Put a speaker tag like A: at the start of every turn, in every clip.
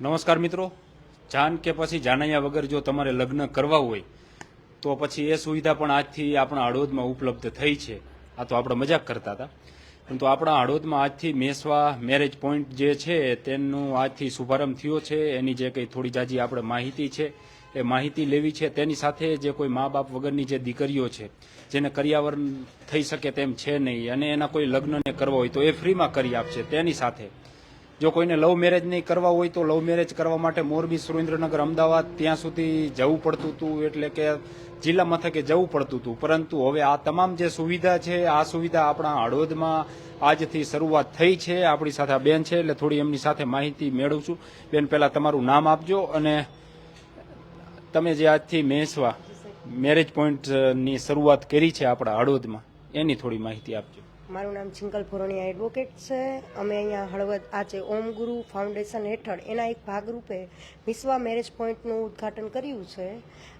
A: નમસ્કાર મિત્રો. જાન કે પછી જાનૈયા વગર જો તમારે લગ્ન કરવા હોય, તો પછી એ સુવિધા પણ આજથી આપણા હળવદમાં ઉપલબ્ધ થઈ છે. આ તો આપણે મજાક કરતા હતા. પરંતુ આપણા હળવદમાં આજથી મેસવા મેરેજ પોઈન્ટ જે છે, તેનું આજથી શુભારંભ થયો છે. એની જે કંઈ થોડી જાજી આપણે માહિતી છે, એ માહિતી લેવી છે. તેની સાથે જે કોઈ મા બાપ વગરની જે દીકરીઓ છે, જેને કર્યાવરણ થઈ શકે તેમ છે નહીં, અને એના કોઈ લગ્નને કરવા હોય તો એ ફ્રીમાં કરી આપશે. તેની સાથે જો કોઈને લવ મેરેજ નહીં કરવા હોય તો લવ મેરેજ કરવા માટે મોરબી, સુરેન્દ્રનગર, અમદાવાદ ત્યાં સુધી જવું પડતું હતું, એટલે કે જિલ્લા મથકે જવું પડતું હતું. પરંતુ હવે આ તમામ જે સુવિધા છે, આ સુવિધા આપણા હળવદમાં આજથી શરૂઆત થઈ છે. આપણી સાથે બેન છે, એટલે થોડી એમની સાથે માહિતી મેળવું છું. બેન, પહેલાં તમારું નામ આપજો અને તમે જે આજથી મેસવા મેરેજ પોઈન્ટની શરૂઆત કરી છે આપણા હળવદમાં, એની થોડી માહિતી આપજો.
B: મારું નામ ચિંકલ પુરણિયા એડવોકેટ છે. અમે અહીંયા હળવદ આજે ઓમ ગુરુ ફાઉન્ડેશન હેઠળ એના એક ભાગરૂપે મિસ્વા મેરેજ પોઈન્ટનું ઉદ્ઘાટન કર્યું છે.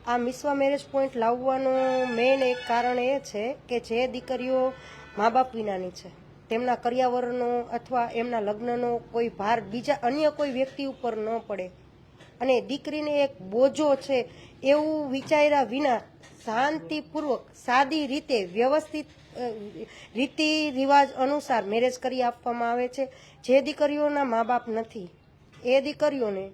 B: આ મિસ્વા મેરેજ પોઈન્ટ લાવવાનું મેઇન એક કારણ એ છે કે જે દીકરીઓ મા બાપ વિનાની છે. તેમના કર્યાવરણનો અથવા એમના લગ્નનો કોઈ ભાર બીજા અન્ય કોઈ વ્યક્તિ ઉપર ન પડે. અને દીકરીને એક બોજો છે એવું વિચાર્યા વિના શાંતિપૂર્વક સાદી રીતે વ્યવસ્થિત રીતિ રિવાજ અનુસાર મેરેજ કરી આપવામાં આવે છે. જે દીકરીઓના મા બાપ નથી, એ દીકરીઓને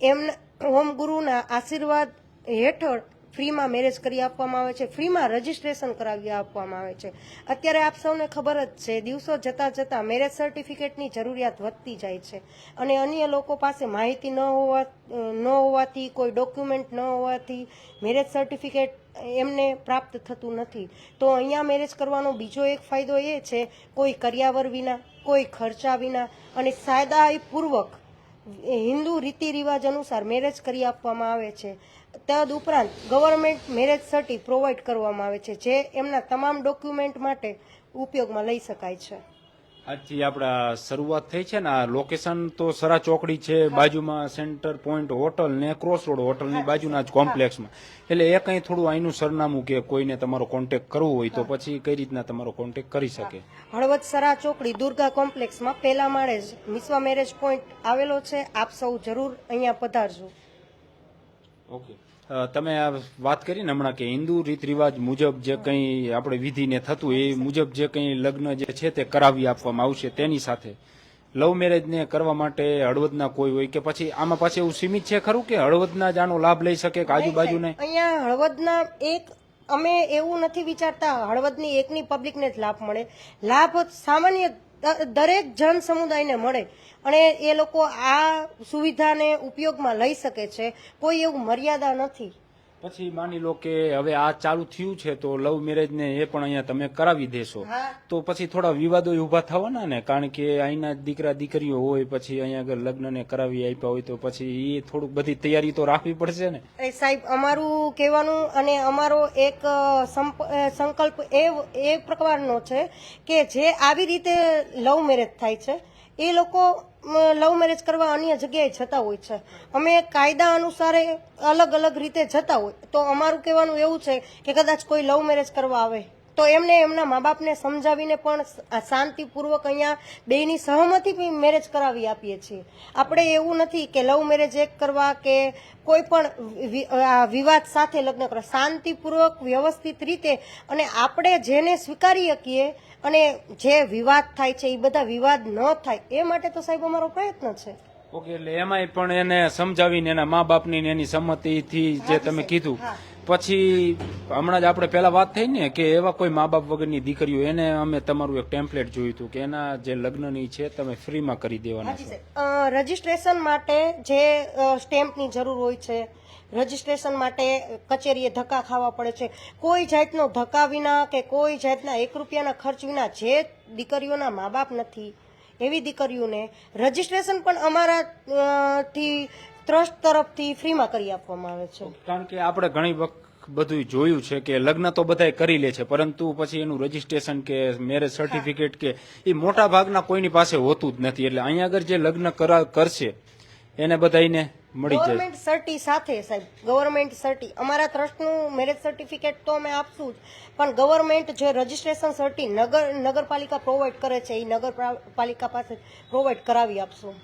B: એમના હોમ ગુરુના આશીર્વાદ હેઠળ ફ્રીમાં મેરેજ કરી આપવામાં આવે છે, ફ્રીમાં રજીસ્ટ્રેશન કરાવી આપવામાં આવે છે. અત્યારે આપ સૌને ખબર જ છે, દિવસો જતાં જતાં મેરેજ સર્ટિફિકેટની જરૂરિયાત વધતી જાય છે. અને અન્ય લોકો પાસે માહિતી ન હોવા ન હોવાથી, કોઈ ડોક્યુમેન્ટ ન હોવાથી મેરેજ સર્ટિફિકેટ એમને પ્રાપ્ત થતું નથી. તો અહીંયા મેરેજ કરવાનો બીજો એક ફાયદો એ છે, કોઈ કર્યાવર વિના, કોઈ ખર્ચા વિના અને સાદાઈપૂર્વક હિન્દુ રીતિ રિવાજ અનુસાર મેરેજ કરી આપવામાં આવે છે. તદ ઉપરાંત ગવર્મેન્ટ મેરેજ સર્ટી પ્રોવાઈડ કરવામાં આવે છે, જે એમના તમામ ડોક્યુમેન્ટ માટે ઉપયોગમાં લઈ શકાય છે.
A: આજથી આપણા શરૂઆત થઈ છે ને આ લોકેશન તો સરા ચોકડી છે બાજુમાં સેન્ટર પોઈન્ટ હોટલ ને ક્રોસ રોડ હોટલની બાજુના જ કોમ્પ્લેક્સમાં એટલે એ કંઈ થોડું અહીંનું સરનામું કે કોઈને તમારો કોન્ટેક કરવો હોય તો પછી કઈ રીતના તમારો કોન્ટેક કરી શકે?
B: હળવદ સરા ચોકડી દુર્ગા કોમ્પ્લેક્સમાં પહેલા માળે જ મિસવા મેરેજ પોઈન્ટ આવેલો છે. આપ સૌ જરૂર અહીંયા પધારજો.
A: ઓકે તમે આ વાત કરી ને હમણાં કે હિન્દુ રીત રિવાજ મુજબ જે કંઈ આપણે વિધિને થતું એ મુજબ જે કંઈ લગ્ન જે છે તે કરાવી આપવામાં આવશે તેની સાથે. લવ મેરેજને કરવા માટે હળવદના કોઈ હોય કે પછી આમાં પાછું એવું સીમિત છે ખરું કે હળવદના જ આનો લાભ લઈ શકે કે આજુબાજુને?
B: અહીંયા હળવદના એક અમે એવું નથી વિચારતા. હળવદની એકની પબ્લિકને જ લાભ મળે. લાભ સામાન્ય દરેક જન સમુદાયને મળે. અને એ લોકો આ સુવિધાને ઉપયોગમાં લઈ શકે છે. કોઈ એવું મર્યાદા નથી.
A: પછી માની લો કે હવે આ ચાલુ થયું છે તો લવ મેરેજ ને એ પણ અહીંયા તમે કરાવી દેશો. તો પછી થોડા વિવાદો ઊભા થવાના ને? કારણ કે અહીંના દીકરા દીકરીઓ હોય પછી અહીંયા આગળ લગ્નને કરાવી આપ્યા હોય તો પછી એ થોડુંક બધી તૈયારી તો રાખવી પડશે ને?
B: એ સાહેબ અમારું કહેવાનું અને અમારો એક સંકલ્પ એ એ પ્રકારનો છે કે જે આવી રીતે લવ મેરેજ થાય છે એ લોકો લવ મેરેજ કરવા અન્ય જગ્યાએ જતા હોય છે. અમે કાયદા અનુસારે અલગ અલગ રીતે જતા હોય. તો અમારું કહેવાનું એવું છે કે કદાચ કોઈ લવ મેરેજ કરવા આવે. તો એમને એમના મા બાપને સમજાવીને પણ શાંતિપૂર્વક અહીંયા બેયની સહમતિથી મેરેજ કરાવી આપીએ છીએ. આપણે એવું નથી કે લવ મેરેજ એક કરવા કે કોઈ પણ વિવાદ સાથે લગ્ન કરવા. શાંતિપૂર્વક વ્યવસ્થિત રીતે અને આપણે જેને સ્વીકારી શકીએ અને જે વિવાદ થાય છે એ બધા વિવાદ ન થાય એ માટે તો સાહેબ અમારો પ્રયત્ન છે.
A: ઓકે એટલે એમાંય પણ એને સમજાવીને એના મા બાપની ને એની સંમતિથી જે તમે કીધું પછી હમણાં જ આપણે પહેલા વાત થઈ ને કે એવા કોઈ મા બાપ વગરની દીકરીઓ એને અમે તમારું એક ટેમ્પલેટ જોયું હતું કે એના જે લગ્નની છે તમે ફ્રીમાં કરી દેવાના છો.
B: રજીસ્ટ્રેશન માટે જે સ્ટેમ્પની જરૂર હોય છે રજીસ્ટ્રેશન માટે કચેરીએ ધક્કા ખાવા પડે છે. કોઈ જાતનો ધક્કા વિના કે કોઈ જાતના એક રૂપિયાના ખર્ચ વિના જે દીકરીઓના મા બાપ નથી એવી દીકરીઓને રજીસ્ટ્રેશન પણ અમારા થી ટ્રસ્ટ તરફથી ફ્રીમાં કરી આપવામાં આવે છે.
A: કારણ કે આપણે ઘણી વખત બધું જોયું છે કે લગ્ન તો બધાય કરી લે છે પરંતુ પછી એનું રજીસ્ટ્રેશન કે મેરેજ સર્ટિફિકેટ કે એ મોટા ભાગના કોઈની પાસે હોતું જ નથી. એટલે અહીંયા આગળ જે લગ્ન કરા કરશે એને બધાને મળી જાય.
B: ગવર્મેન્ટ સર્ટી સાથે સાહેબ ગવર્મેન્ટ સર્ટી અમારા ટ્રસ્ટનું મેરેજ સર્ટિફિકેટ તો અમે આપશું જ પણ ગવર્મેન્ટ જે રજીસ્ટ્રેશન સર્ટી નગર નગરપાલિકા પ્રોવાઈડ કરે છે એ નગરપાલિકા પાસે પ્રોવાઈડ કરાવી આપશું.